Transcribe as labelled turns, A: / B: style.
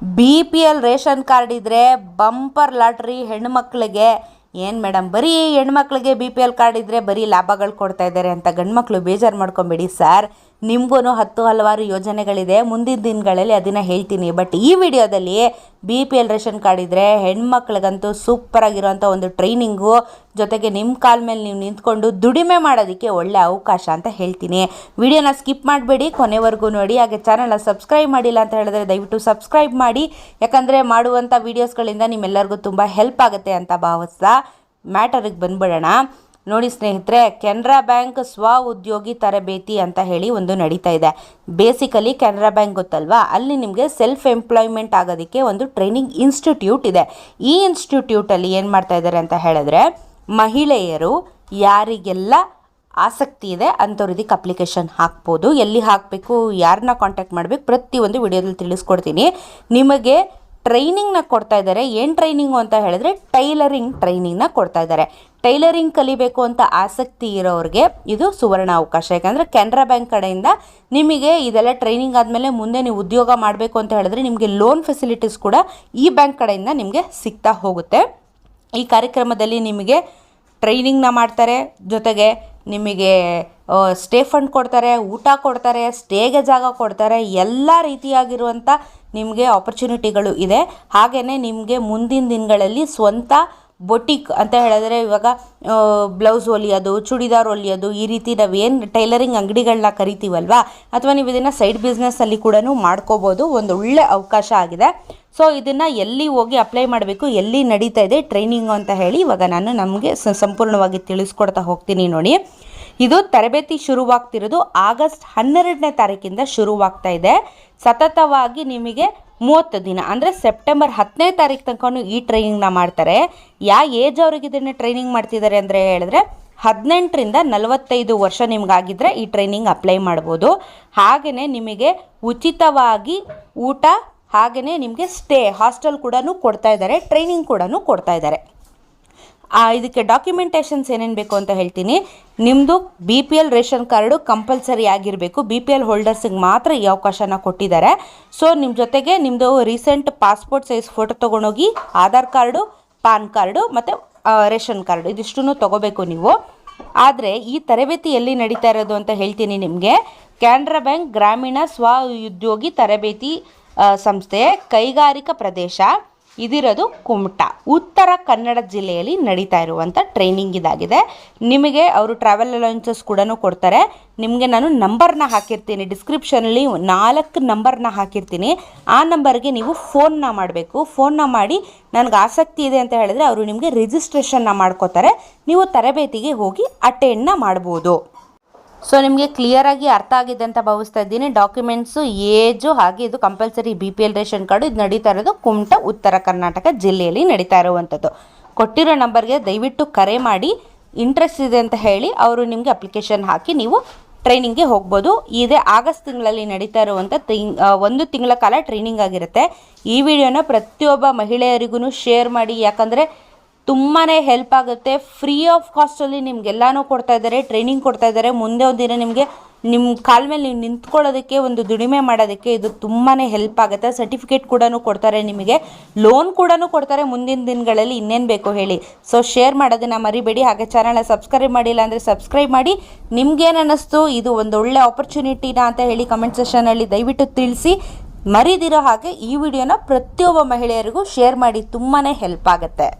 A: B P L ration card ಇದ್ದರೆ bumper lottery ಹೆಣ್ಮಕ್ಳಿಗೆ ಏನು ಮೇಡಮ್ ಬರೀ ಹೆಣ್ಮಕ್ಳಿಗೆ ಬಿ ಪಿ ಎಲ್ ಕಾರ್ಡ್ ಇದ್ದರೆ ಬರೀ ಲಾಭಗಳು ಕೊಡ್ತಾ ಇದ್ದಾರೆ ಅಂತ ಗಂಡ್ಮಕ್ಳು ಬೇಜಾರು ಮಾಡ್ಕೊಬೇಡಿ ಸರ್ ನಿಮಗೂ ಹತ್ತು ಹಲವಾರು ಯೋಜನೆಗಳಿದೆ. ಮುಂದಿನ ದಿನಗಳಲ್ಲಿ ಅದನ್ನು ಹೇಳ್ತೀನಿ. ಬಟ್ ಈ ವಿಡಿಯೋದಲ್ಲಿ B P L ration card ಇದ್ದರೆ ಹೆಣ್ಮಕ್ಳಿಗಂತೂ ಸೂಪರಾಗಿರೋಂಥ ಒಂದು ಟ್ರೈನಿಂಗು ಜೊತೆಗೆ ನಿಮ್ಮ ಕಾಲ ಮೇಲೆ ನೀವು ನಿಂತ್ಕೊಂಡು ದುಡಿಮೆ ಮಾಡೋದಕ್ಕೆ ಒಳ್ಳೆ ಅವಕಾಶ ಅಂತ ಹೇಳ್ತೀನಿ. ವಿಡಿಯೋನ ಸ್ಕಿಪ್ ಮಾಡಬೇಡಿ, ಕೊನೆವರೆಗೂ ನೋಡಿ. ಹಾಗೆ ಚಾನಲ್ನ ಸಬ್ಸ್ಕ್ರೈಬ್ ಮಾಡಿಲ್ಲ ಅಂತ ಹೇಳಿದ್ರೆ ದಯವಿಟ್ಟು ಸಬ್ಸ್ಕ್ರೈಬ್ ಮಾಡಿ. ಯಾಕಂದರೆ ಮಾಡುವಂಥ ವೀಡಿಯೋಸ್ಗಳಿಂದ ನಿಮ್ಮೆಲ್ಲರಿಗೂ ತುಂಬ ಹೆಲ್ಪ್ ಆಗುತ್ತೆ ಅಂತ ಭಾವಿಸ್ತಾ ಮ್ಯಾಟರಿಗೆ ಬಂದ್ಬಿಡೋಣ. ನೋಡಿ ಸ್ನೇಹಿತರೆ, ಕೆನರಾ ಬ್ಯಾಂಕ್ ಸ್ವ ಉದ್ಯೋಗಿ ತರಬೇತಿ ಅಂತ ಹೇಳಿ ಒಂದು ನಡೀತಾ ಇದೆ. ಬೇಸಿಕಲಿ ಕೆನರಾ ಬ್ಯಾಂಕ್ ಗೊತ್ತಲ್ವಾ? ಅಲ್ಲಿ ನಿಮಗೆ ಸೆಲ್ಫ್ ಎಂಪ್ಲಾಯ್ಮೆಂಟ್ ಆಗೋದಕ್ಕೆ ಒಂದು ಟ್ರೈನಿಂಗ್ ಇನ್ಸ್ಟಿಟ್ಯೂಟ್ ಇದೆ. ಈ ಇನ್ಸ್ಟಿಟ್ಯೂಟಲ್ಲಿ ಏನು ಮಾಡ್ತಾ ಇದ್ದಾರೆ ಅಂತ ಹೇಳಿದ್ರೆ, ಮಹಿಳೆಯರು ಯಾರಿಗೆಲ್ಲ ಆಸಕ್ತಿ ಇದೆ ಅಂಥವ್ರು ಅಪ್ಲಿಕೇಶನ್ ಹಾಕ್ಬೋದು. ಎಲ್ಲಿ ಹಾಕಬೇಕು ಯಾರನ್ನ ಕಾಂಟ್ಯಾಕ್ಟ್ ಮಾಡಬೇಕು ಪ್ರತಿಯೊಂದು ವಿಡಿಯೋದಲ್ಲಿ ತಿಳಿಸ್ಕೊಡ್ತೀನಿ. ನಿಮಗೆ ಟ್ರೈನಿಂಗ್ನ ಕೊಡ್ತಾ ಇದ್ದಾರೆ. ಏನು ಟ್ರೈನಿಂಗು ಅಂತ ಹೇಳಿದ್ರೆ ಟೈಲರಿಂಗ್ ಟ್ರೈನಿಂಗ್ನ ಕೊಡ್ತಾ ಇದ್ದಾರೆ. ಟೈಲರಿಂಗ್ ಕಲಿಬೇಕು ಅಂತ ಆಸಕ್ತಿ ಇರೋರಿಗೆ ಇದು ಸುವರ್ಣ ಅವಕಾಶ. ಯಾಕಂದರೆ ಕೆನರಾ ಬ್ಯಾಂಕ್ ಕಡೆಯಿಂದ ನಿಮಗೆ ಇದೆಲ್ಲ ಟ್ರೈನಿಂಗ್ ಆದಮೇಲೆ ಮುಂದೆ ನೀವು ಉದ್ಯೋಗ ಮಾಡಬೇಕು ಅಂತ ಹೇಳಿದ್ರೆ ನಿಮಗೆ ಲೋನ್ ಫೆಸಿಲಿಟೀಸ್ ಕೂಡ ಈ ಬ್ಯಾಂಕ್ ಕಡೆಯಿಂದ ನಿಮಗೆ ಸಿಗ್ತಾ ಹೋಗುತ್ತೆ. ಈ ಕಾರ್ಯಕ್ರಮದಲ್ಲಿ ನಿಮಗೆ ಟ್ರೈನಿಂಗ್ನ ಮಾಡ್ತಾರೆ. ಜೊತೆಗೆ ನಿಮಗೆ ಸ್ಟೇ ಫಂಡ್ ಕೊಡ್ತಾರೆ, ಊಟ ಕೊಡ್ತಾರೆ ಸ್ಟೇಗೆ ಜಾಗ ಕೊಡ್ತಾರೆ, ಎಲ್ಲ ರೀತಿಯಾಗಿರುವಂಥ ನಿಮಗೆ ಆಪರ್ಚುನಿಟಿಗಳು ಇದೆ. ಹಾಗೆಯೇ ನಿಮಗೆ ಮುಂದಿನ ದಿನಗಳಲ್ಲಿ ಸ್ವಂತ ಬೊಟಿಕ್ ಅಂತ ಹೇಳಿದ್ರೆ ಇವಾಗ ಬ್ಲೌಸ್ ಹೊಲಿಯೋದು, ಚೂಡಿದಾರ್ ಹೊಲಿಯೋದು, ಈ ರೀತಿ ನಾವೇನು ಟೈಲರಿಂಗ್ ಅಂಗಡಿಗಳನ್ನ ಕರಿತೀವಲ್ವಾ? ಅಥವಾ ನೀವು ಇದನ್ನು ಸೈಡ್ ಬಿಸ್ನೆಸ್ಸಲ್ಲಿ ಕೂಡ ಮಾಡ್ಕೋಬೋದು, ಒಂದು ಒಳ್ಳೆ ಅವಕಾಶ ಆಗಿದೆ. ಸೊ ಇದನ್ನು ಎಲ್ಲಿ ಹೋಗಿ ಅಪ್ಲೈ ಮಾಡಬೇಕು, ಎಲ್ಲಿ ನಡೀತಾ ಇದೆ ಟ್ರೈನಿಂಗು ಅಂತ ಹೇಳಿ ಇವಾಗ ನಾನು ನಮಗೆ ಸಂಪೂರ್ಣವಾಗಿ ತಿಳಿಸ್ಕೊಡ್ತಾ ಹೋಗ್ತೀನಿ ನೋಡಿ. ಇದು ತರಬೇತಿ ಶುರುವಾಗ್ತಿರೋದು ಆಗಸ್ಟ್ ಹನ್ನೆರಡನೇ ತಾರೀಕಿಂದ ಶುರುವಾಗ್ತಾ ಇದೆ. ಸತತವಾಗಿ ನಿಮಗೆ ಮೂವತ್ತು ದಿನ, ಅಂದರೆ ಸೆಪ್ಟೆಂಬರ್ ಹತ್ತನೇ ತಾರೀಕು ತನಕ ಈ ಟ್ರೈನಿಂಗ್ನ ಮಾಡ್ತಾರೆ. ಯಾವ ಏಜ್ ಅವ್ರಿಗೆ ಇದನ್ನು ಟ್ರೈನಿಂಗ್ ಮಾಡ್ತಿದ್ದಾರೆ ಅಂದರೆ ಹೇಳಿದ್ರೆ ಹದಿನೆಂಟರಿಂದ ನಲವತ್ತೈದು ವರ್ಷ ನಿಮಗಾಗಿದ್ದರೆ ಈ ಟ್ರೈನಿಂಗ್ ಅಪ್ಲೈ ಮಾಡ್ಬೋದು. ಹಾಗೆಯೇ ನಿಮಗೆ ಉಚಿತವಾಗಿ ಊಟ ಹಾಗೆಯೇ ನಿಮಗೆ ಸ್ಟೇ ಹಾಸ್ಟೆಲ್ ಕೂಡ ಕೊಡ್ತಾ ಇದ್ದಾರೆ ಟ್ರೈನಿಂಗ್ ಕೂಡ ಕೊಡ್ತಾ ಇದ್ದಾರೆ. ಇದಕ್ಕೆ ಡಾಕ್ಯುಮೆಂಟೇಷನ್ಸ್ ಏನೇನು ಬೇಕು ಅಂತ ಹೇಳ್ತೀನಿ. ನಿಮ್ಮದು B P L ration card compulsory ಆಗಿರಬೇಕು. ಬಿ ಪಿ ಎಲ್ ಹೋಲ್ಡರ್ಸಿಗೆ ಮಾತ್ರ ಈ ಅವಕಾಶನ ಕೊಟ್ಟಿದ್ದಾರೆ. ಸೊ ನಿಮ್ಮ ಜೊತೆಗೆ ನಿಮ್ಮದು ರೀಸೆಂಟ್ ಪಾಸ್ಪೋರ್ಟ್ ಸೈಜ್ ಫೋಟೋ ತೊಗೊಂಡೋಗಿ ಆಧಾರ್ ಕಾರ್ಡು, ಪಾನ್ ಕಾರ್ಡು ಮತ್ತು ರೇಷನ್ ಕಾರ್ಡು ಇದಿಷ್ಟನ್ನು ತೊಗೋಬೇಕು ನೀವು. ಆದರೆ ಈ ತರಬೇತಿ ಎಲ್ಲಿ ನಡೀತಾ ಇರೋದು ಅಂತ ಹೇಳ್ತೀನಿ ನಿಮಗೆ. ಕ್ಯಾನರಾ ಬ್ಯಾಂಕ್ ಗ್ರಾಮೀಣ ಸ್ವ ಉದ್ಯೋಗಿ ತರಬೇತಿ ಸಂಸ್ಥೆ, ಕೈಗಾರಿಕಾ ಪ್ರದೇಶ. ಇದಿರೋದು ಕುಮಟ. ಉತ್ತರ ಕನ್ನಡ ಜಿಲ್ಲೆಯಲ್ಲಿ ನಡೀತಾ ಇರುವಂಥ ಟ್ರೈನಿಂಗ್ ಇದಾಗಿದೆ. ನಿಮಗೆ ಅವರು ಟ್ರಾವೆಲ್ ಅಲೌನ್ಸಸ್ ಕೂಡ ಕೊಡ್ತಾರೆ. ನಿಮಗೆ ನಾನು ನಂಬರ್ನ ಹಾಕಿರ್ತೀನಿ. ಡಿಸ್ಕ್ರಿಪ್ಷನಲ್ಲಿ ನಾಲ್ಕು ನಂಬರ್ನ ಹಾಕಿರ್ತೀನಿ. ಆ ನಂಬರ್ಗೆ ನೀವು ಫೋನ್ನ ಮಾಡಬೇಕು. ಫೋನ್ನ ಮಾಡಿ ನನಗೆ ಆಸಕ್ತಿ ಇದೆ ಅಂತ ಹೇಳಿದ್ರೆ ಅವರು ನಿಮಗೆ ರಿಜಿಸ್ಟ್ರೇಷನ್ನ ಮಾಡ್ಕೋತಾರೆ. ನೀವು ತರಬೇತಿಗೆ ಹೋಗಿ ಅಟೆಂಡ್ನ ಮಾಡ್ಬೋದು. ಸೊ ನಿಮಗೆ ಕ್ಲಿಯರಾಗಿ ಅರ್ಥ ಆಗಿದೆ ಅಂತ ಭಾವಿಸ್ತಾ ಇದ್ದೀನಿ. ಡಾಕ್ಯುಮೆಂಟ್ಸು ಏಜು ಹಾಗೆ ಇದು compulsory B P L ration card ಇದು ನಡೀತಾ ಇರೋದು ಕುಮಟಾ, ಉತ್ತರ ಕರ್ನಾಟಕ ಜಿಲ್ಲೆಯಲ್ಲಿ ನಡೀತಾ ಇರುವಂಥದ್ದು ಕೊಟ್ಟಿರೋ ನಂಬರ್ಗೆ ದಯವಿಟ್ಟು ಕರೆ ಮಾಡಿ. ಇಂಟ್ರೆಸ್ಟ್ ಇದೆ ಅಂತ ಹೇಳಿ ಅವರು ನಿಮಗೆ ಅಪ್ಲಿಕೇಶನ್ ಹಾಕಿ ನೀವು ಟ್ರೈನಿಂಗ್ಗೆ ಹೋಗ್ಬೋದು. ಇದೇ ಆಗಸ್ಟ್ ತಿಂಗಳಲ್ಲಿ ನಡೀತಾ ಇರುವಂಥ ತಿಂಗ್ ಒಂದು ತಿಂಗಳ ಕಾಲ ಟ್ರೈನಿಂಗ್ ಆಗಿರುತ್ತೆ. ಈ ವಿಡಿಯೋನ ಪ್ರತಿಯೊಬ್ಬ ಮಹಿಳೆಯರಿಗೂ ಶೇರ್ ಮಾಡಿ. ಯಾಕಂದರೆ ತುಂಬಾ ಹೆಲ್ಪ್ ಆಗುತ್ತೆ. ಫ್ರೀ ಆಫ್ ಕಾಸ್ಟಲ್ಲಿ ನಿಮ್ಗೆಲ್ಲನೂ ಕೊಡ್ತಾ ಇದ್ದಾರೆ ಟ್ರೈನಿಂಗ್ ಕೊಡ್ತಾ ಇದ್ದಾರೆ. ಮುಂದೆ ಒಂದು ದಿನ ನಿಮಗೆ ನಿಮ್ಮ ಕಾಲ ಮೇಲೆ ನೀವು ನಿಂತ್ಕೊಳ್ಳೋದಕ್ಕೆ ಒಂದು ದುಡಿಮೆ ಮಾಡೋದಕ್ಕೆ ಇದು ತುಂಬಾ ಹೆಲ್ಪ್ ಆಗುತ್ತೆ. ಸರ್ಟಿಫಿಕೇಟ್ ಕೂಡ ಕೊಡ್ತಾರೆ ನಿಮಗೆ. ಲೋನ್ ಕೂಡ ಕೊಡ್ತಾರೆ ಮುಂದಿನ ದಿನಗಳಲ್ಲಿ ಇನ್ನೇನು ಬೇಕು ಹೇಳಿ. ಸೊ ಶೇರ್ ಮಾಡೋದನ್ನು ಮರಿಬೇಡಿ. ಹಾಗೆ ಚಾನಲ್ನ ಸಬ್ಸ್ಕ್ರೈಬ್ ಮಾಡಿಲ್ಲ ಅಂದರೆ ಸಬ್ಸ್ಕ್ರೈಬ್ ಮಾಡಿ. ನಿಮ್ಗೇನು ಅನ್ನಿಸ್ತು? ಇದು ಒಂದು ಒಳ್ಳೆ ಆಪರ್ಚುನಿಟಿನ ಅಂತ ಹೇಳಿ ಕಮೆಂಟ್ ಸೆಷನಲ್ಲಿ ದಯವಿಟ್ಟು ತಿಳಿಸಿ. ಮರಿದಿರೋ ಹಾಗೆ ಈ ವಿಡಿಯೋನ ಪ್ರತಿಯೊಬ್ಬ ಮಹಿಳೆಯರಿಗೂ ಶೇರ್ ಮಾಡಿ. ತುಂಬಾ ಹೆಲ್ಪ್ ಆಗುತ್ತೆ.